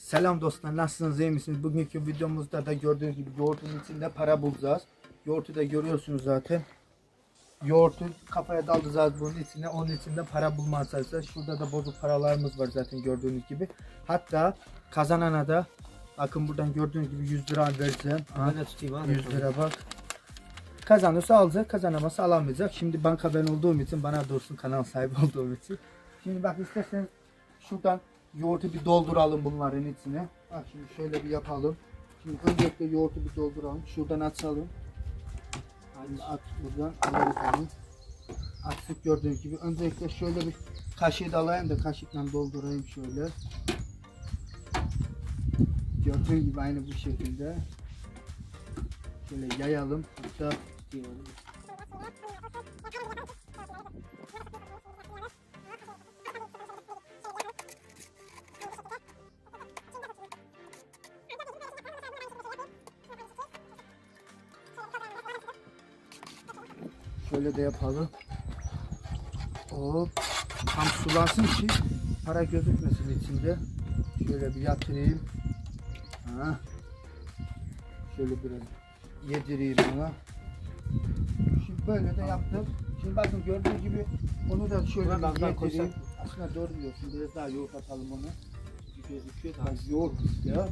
Selam dostlar nasılsınız iyi misiniz? Bugünkü videomuzda da gördüğünüz gibi yoğurtun içinde para bulacağız. Yoğurtu da görüyorsunuz zaten. Yoğurtu kafaya dalacağız bunun içine. Onun içinde para bulmaya çalışacağız. Şurada da bozuk paralarımız var zaten gördüğünüz gibi. Hatta kazanana da bakın buradan gördüğünüz gibi 100 lira vereceğim. Ben de tutayım abi. 100 lira bak. Kazanırsa alacak, kazanamazsa alamayacak. Şimdi banka ben olduğum için bana dursun kanal sahibi olduğum için. Şimdi bak isterseniz şuradan yoğurtu bir dolduralım bunların içine. Bak şimdi şöyle bir yapalım. Şimdi öncelikle yoğurtu bir dolduralım. Şuradan açalım. Hadi at buradan alırız onu. Açtık gördüğünüz gibi. Öncelikle şöyle bir kaşığı da da kaşıkla doldurayım şöyle. Gördüğünüz gibi aynı bu şekilde. Şöyle yayalım. Hatta şöyle de yapalım. Hop. Tam sulansın ki para gözükmesin içinde. Şöyle bir yatırayım. Ha. Şöyle biraz yedireyim ona. Şimdi böyle de yaptım. Şimdi bakın gördüğünüz gibi onu da şöyle bir yedireyim. Aslında doğru diyorsun. Biraz daha yoğurt atalım ona. Gözüküyor daha yoğurt ya.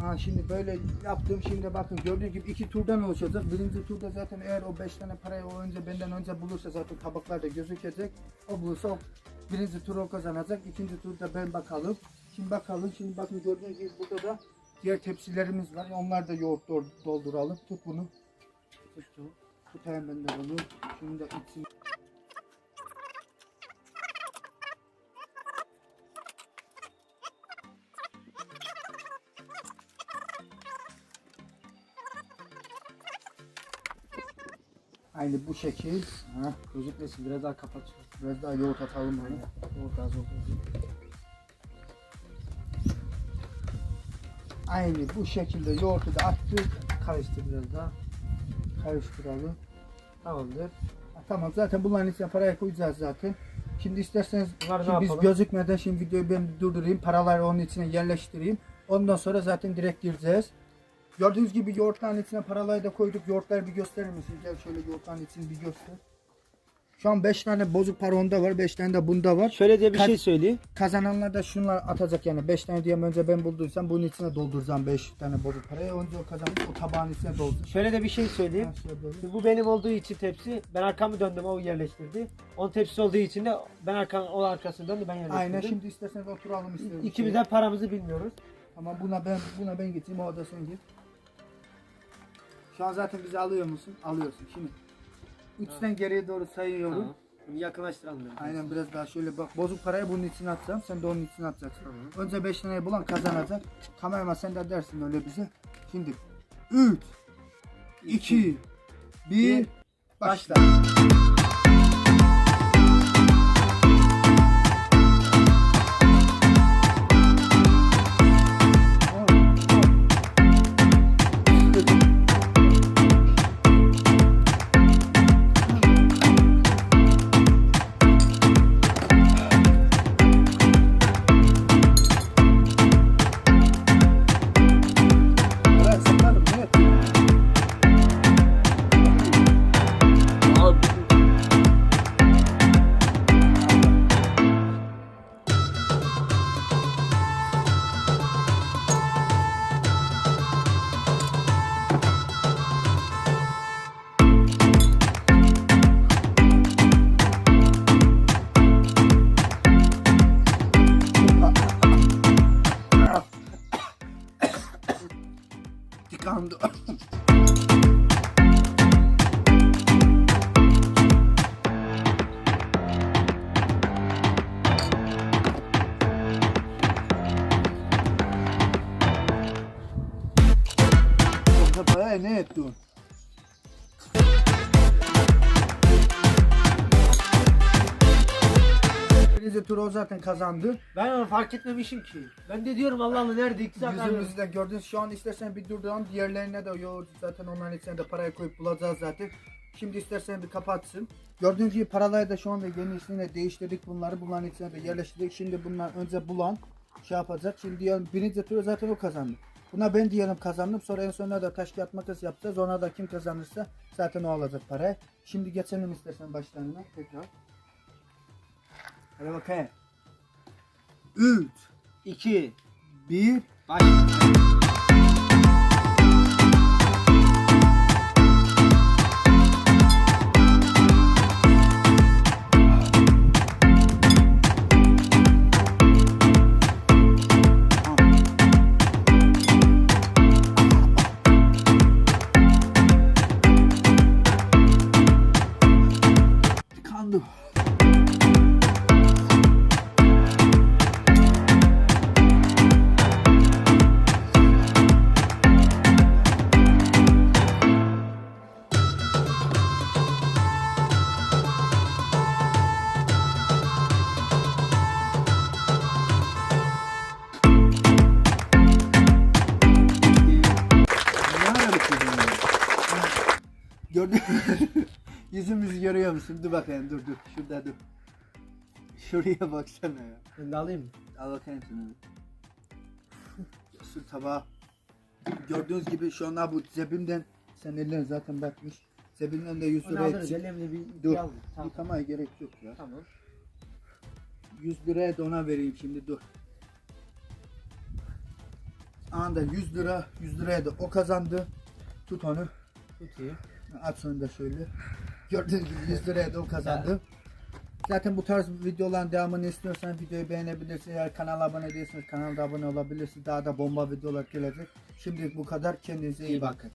Ha şimdi böyle yaptım. Şimdi bakın gördüğünüz gibi iki turdan oluşacak. Birinci turda zaten eğer o beş tane parayı o önce benden önce bulursa zaten tabaklarda gözükecek. O bulursa o birinci tur o kazanacak. İkinci turda ben bakalım. Şimdi bakalım. Şimdi bakın gördüğünüz gibi burada da diğer tepsilerimiz var. Onlar da yoğurt dol- dolduralım. Tut bunu. Tut. Tutayım ben de bunu. Şunu da içine. Aynı bu şekil. Ha, Gözükmesin biraz daha kapat. biraz daha yoğurt atalım onu. Yoğurt az oldu. Aynı bu şekilde yoğurtu da attık. Karıştır biraz daha. Karıştıralım. Tamamdır. Ha, tamam zaten bunların içine parayı koyacağız zaten. Şimdi isterseniz şimdi biz yapalım? gözükmeden şimdi videoyu ben durdurayım. Paraları onun içine yerleştireyim. Ondan sonra zaten direkt gireceğiz. Gördüğünüz gibi yoğurtların içine paraları da koyduk. Yoğurtları bir gösterir misin? Gel şöyle yoğurtların içini bir göster. Şu an 5 tane bozuk para onda var. 5 tane de bunda var. Şöyle diye bir Kaç- şey söyleyeyim. Kazananlar da şunlar atacak yani 5 tane diye önce ben bulduysam bunun içine dolduracağım 5 tane bozuk parayı. Önce o kazanmış o tabağın içine dolduracak. Şöyle de bir şey söyleyeyim. Şimdi bu benim olduğu için tepsi. Ben arkamı döndüm o yerleştirdi. Onun tepsisi olduğu için de ben arkam o arkasını döndü ben yerleştirdim. Aynen şimdi isterseniz oturalım isterim. İkimiz de paramızı bilmiyoruz. Ama buna ben buna ben gideyim o da sen git. Şu an zaten bizi alıyor musun? Alıyorsun. Şimdi 3'ten geriye doğru sayıyorum. Tamam. Bunu yakınlaştıralım. Aynen biraz daha şöyle bak bozuk parayı bunun içine atacağım. Sen de onun içine atacaksın. Önce 5 taneyi bulan kazanacak. Kameraman sen de dersin öyle bize. Şimdi 3 2 1 başla. Evet, Tıkandı. Ne ettin? Turu o zaten kazandı. Ben onu fark etmemişim ki. Ben de diyorum Allah Allah nerede iki saat Yüzümüzü de gördünüz. Şu an istersen bir durduralım. Diğerlerine de yoğurt zaten onların içine de parayı koyup bulacağız zaten. Şimdi istersen bir kapatsın. Gördüğünüz gibi paraları da şu anda yeni ismine değiştirdik bunları. Bunların içine de yerleştirdik. Şimdi bunlar önce bulan şey yapacak. Şimdi diyelim birinci turu zaten o kazandı. Buna ben diyelim kazandım. Sonra en sonunda da taş kağıt makas yapacağız. Ona da kim kazanırsa zaten o alacak parayı. Şimdi geçelim istersen başlarına tekrar. Hadi bakayım. 3 2 1 Baş. Gördün mü? Yüzümüzü görüyor musun? Dur bakayım dur dur. Şurada dur. Şuraya baksana ya. Ben de alayım? Al bakayım sana. Şu tabağı. Gördüğünüz gibi şu anda bu cebimden sen ellerin zaten bakmış. Cebimden de 100 Onu lira alırız. çık. Elimle bir Dur. aldım. Tamam. Yıkamaya gerek yok ya. Tamam. 100 liraya da ona vereyim şimdi dur. Anda 100 lira 100 liraya da o kazandı. Tut onu. Tutayım. Aç onu da şöyle. Gördüğünüz gibi 100 liraya da o kazandı. Zaten bu tarz videoların devamını istiyorsan videoyu beğenebilirsin. Eğer kanala abone değilseniz kanalda abone olabilirsiniz. Daha da bomba videolar gelecek. Şimdilik bu kadar. Kendinize İyi bakın.